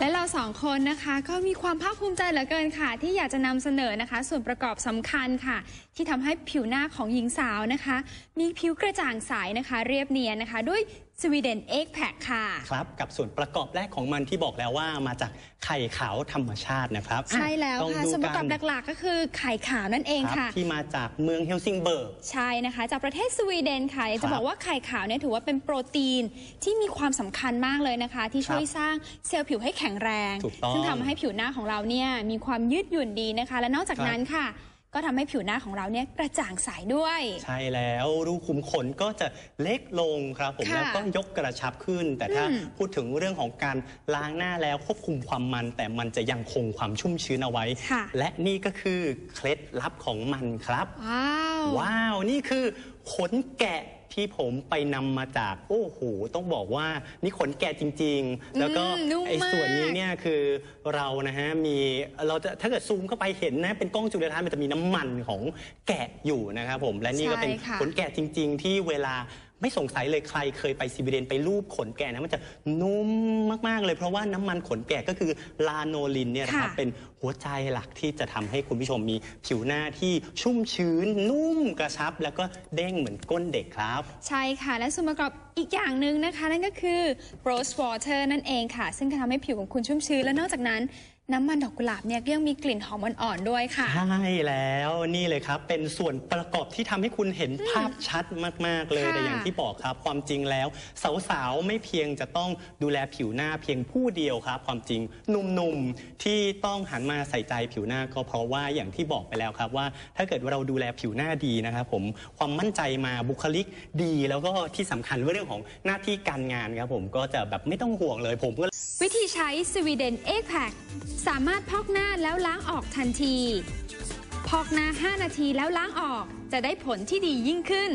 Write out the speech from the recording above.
และเราสองคนนะคะก็มีความภาคภูมิใจเหลือเกินค่ะ ที่อยากจะนำเสนอนะคะ ส่วนประกอบสำคัญค่ะ ที่ทำให้ผิวหน้าของหญิงสาวนะคะ มีผิวกระจ่างใสนะคะ เรียบเนียนนะคะ ด้วย สวีเดนเอ็กแพคค่ะ ครับ กับส่วนประกอบแรกของมันที่บอกแล้วว่ามาจากไข่ขาวธรรมชาตินะครับ ใช่แล้วต้องค่ะดูส่วนประกอบกันหลักๆ ก็คือไข่ขาวนั่นเองครับค่ะ ที่มาจากเมืองเฮลซิงเบิร์ก ใช่นะคะ จากประเทศสวีเดนค่ะอยากครัจะบบอกว่าไข่ขาวเนี่ยถือว่าเป็นโปรตีนที่มีความสำคัญมากเลยนะคะ ที่ช่วยครับสร้างเซลล์ผิวให้แข็งแรงถูกต้องซึ่งทำให้ผิวหน้าของเราเนี่ยมีความยืดหยุ่นดีนะคะ และนอกจากครับนั้นค่ะ ก็ทำให้ผิวหน้าของเราเนี่ยกระจ่างใสด้วย ใช่แล้วรูขุมขนก็จะเล็กลงครับผมค่ะแล้วก็ยกกระชับขึ้น แต่ถ้าอืม พูดถึงเรื่องของการล้างหน้าแล้วควบคุมความมัน แต่มันจะยังคงความชุ่มชื้นเอาไว้ ค่ะ และนี่ก็คือเคล็ดลับของมันครับ ว้าว ว้าว นี่คือขนแกะ ที่ผมไปนำมาจาก โอ้โห ต้องบอกว่านี่ขนแกะจริง ๆ แล้วก็อืมนุ่มไอ้ส่วนนี้มากเนี่ยคือเรานะฮะมีเราจะถ้าเกิดซูมเข้าไปเห็นนะ เป็นกล้องจุลทรรศน์มันจะมีน้ำมันของแกะอยู่นะครับผมและนี่ก็เป็นใช่ค่ะ ขนแกะจริง ๆ ที่เวลา ไม่สงสัยเลยใครเคยไปสวีเดนไปรูปขนแกะนะมันจะนุ่มมากๆเลย เพราะว่าน้ำมันขนแกะก็คือลาโนลินเนี่ยนะครับค่ะเป็นหัวใจหลักที่จะทำให้คุณผู้ชมมีผิวหน้าที่ชุ่มชื้น นุ่มกระชับ แล้วก็เด้งเหมือนก้นเด็กครับ ใช่ค่ะ และส่วนประกอบอีกอย่างหนึ่งนะคะ นั่นก็คือ rose water นั่นเองค่ะ ซึ่งจะทำให้ผิวของคุณชุ่มชื้นและนอกจากนั้น น้ำมันดอกกุหลาบเนี่ยก็ยังมีกลิ่นหอมอ่อนๆด้วยค่ะ ใช่แล้วนี่เลยครับ เป็นส่วนประกอบที่ทำให้คุณเห็นภาพชัดมาก ๆ เลยค่ะ แต่อย่างที่บอกครับ ความจริงแล้ว สาว ๆ ไม่เพียงจะต้องดูแลผิวหน้าเพียงผู้เดียวครับ ความจริงหนุ่ม ๆ ที่ต้องหันมาใส่ใจผิวหน้าก็เพราะว่าอย่างที่บอกไปแล้วครับว่า ถ้าเกิดเราดูแลผิวหน้าดีนะครับผมความมั่นใจมาบุคลิกดี แล้วก็ที่สำคัญเรื่องของหน้าที่การงานครับผมก็จะแบบไม่ต้องห่วงเลยผมก็ วิธีใช้สวีเดนเอ็กแพคสามารถพอกหน้าแล้วล้างออกทันที พอกหน้า 5 นาทีแล้วล้างออกจะได้ผลที่ดียิ่งขึ้น